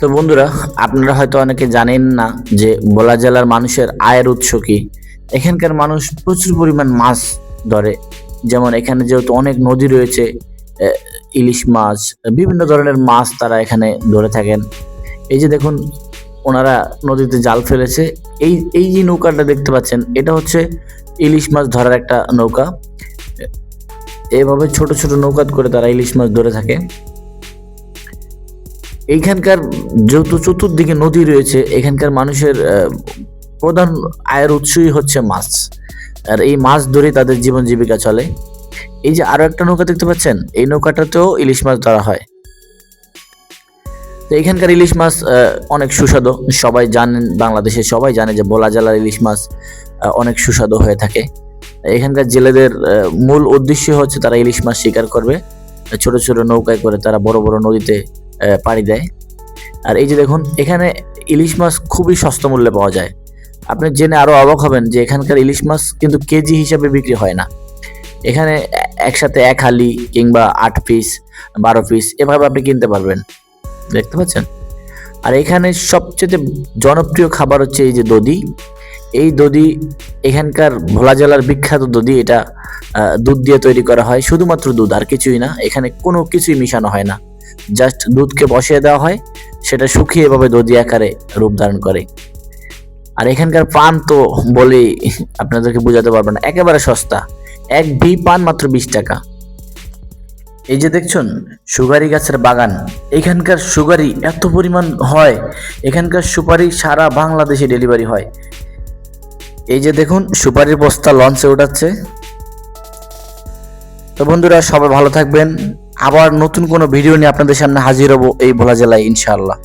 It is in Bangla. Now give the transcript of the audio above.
তো বন্ধুরা, আপনারা হয়তো অনেকে জানেন না যে ভোলা জেলার মানুষের আয়ের উৎস কি। এখানকার মানুষ প্রচুর পরিমাণ মাছ ধরে। যেমন এখানে যেহেতু অনেক নদী রয়েছে ইলিশ মাছ, বিভিন্ন ধরনের মাছ তারা এখানে ধরে থাকেন। এই যে দেখুন, ওনারা নদীতে জাল ফেলেছে। এই এই যে নৌকাটা দেখতে পাচ্ছেন, এটা হচ্ছে ইলিশ মাছ ধরার একটা নৌকা। এভাবে ছোট ছোট নৌকাত করে তারা ইলিশ মাছ ধরে থাকে। এইখানকার যেহেতু চতুর্দিকে নদী রয়েছে, এখানকার মানুষের প্রধান আয়ের উৎসই হচ্ছে মাছ। আর এই মাছ ধরে তাদের জীবন জীবিকা চলে। এই যে আরও একটা নৌকা দেখতে পাচ্ছেন, এই নৌকাটাতেও ইলিশ মাছ ধরা হয়। তো এখানকার ইলিশ মাছ অনেক সুস্বাদু। সবাই জানেন, বাংলাদেশে সবাই জানে যে বোলা জেলার ইলিশ মাছ অনেক সুস্বাদু হয়ে থাকে। এখানকার জেলেদের মূল উদ্দেশ্য হচ্ছে তারা ইলিশ মাছ শিকার করবে। ছোট ছোট নৌকায় করে তারা বড় বড় নদীতে পাড়ি দেয়। আর এই যে দেখুন, এখানে ইলিশ মাছ খুবই সস্তা মূল্যে পাওয়া যায়। আপনি জেনে আরও অবাক হবেন যে এখানকার ইলিশ মাছ কিন্তু কেজি হিসাবে বিক্রি হয় না। এখানে একসাথে এক হালি কিংবা আট পিস, বারো পিস, এভাবে আপনি কিনতে পারবেন। দেখতে পাচ্ছেন? আর এখানে সবচেয়ে জনপ্রিয় খাবার হচ্ছে এই যে দধি। এই দধি এখানকার ভোলা জেলার বিখ্যাত দধি, এটা দুধ দিয়ে তৈরি করা হয়। শুধুমাত্র দুধ, আর কিছুই না। এখানে কোনো কিছুই মিশানো হয় না। জাস্ট দুধকে বসিয়ে দেওয়া হয়, সেটা শুকিয়ে এভাবে দধি আকারে রূপ ধারণ করে। আর এখানকার পান তো বলেই আপনাদেরকে বোঝাতে পারব না, একেবারে সস্তা। এক ভি পান মাত্র বিশ টাকা। এই যে দেখছেন, সুগারি গাছের বাগান। এখানকার সুগারি এত পরিমাণ হয়, এখানকার সুপারি সারা বাংলাদেশে ডেলিভারি হয়। এই যে দেখুন, সুপারির বস্তা লঞ্চে উঠাচ্ছে। তো বন্ধুরা, সবাই ভালো থাকবেন। আবার নতুন কোনো ভিডিও নিয়ে আপনাদের সামনে হাজির হব এই ভোলা জেলায় ইনশাআল্লাহ।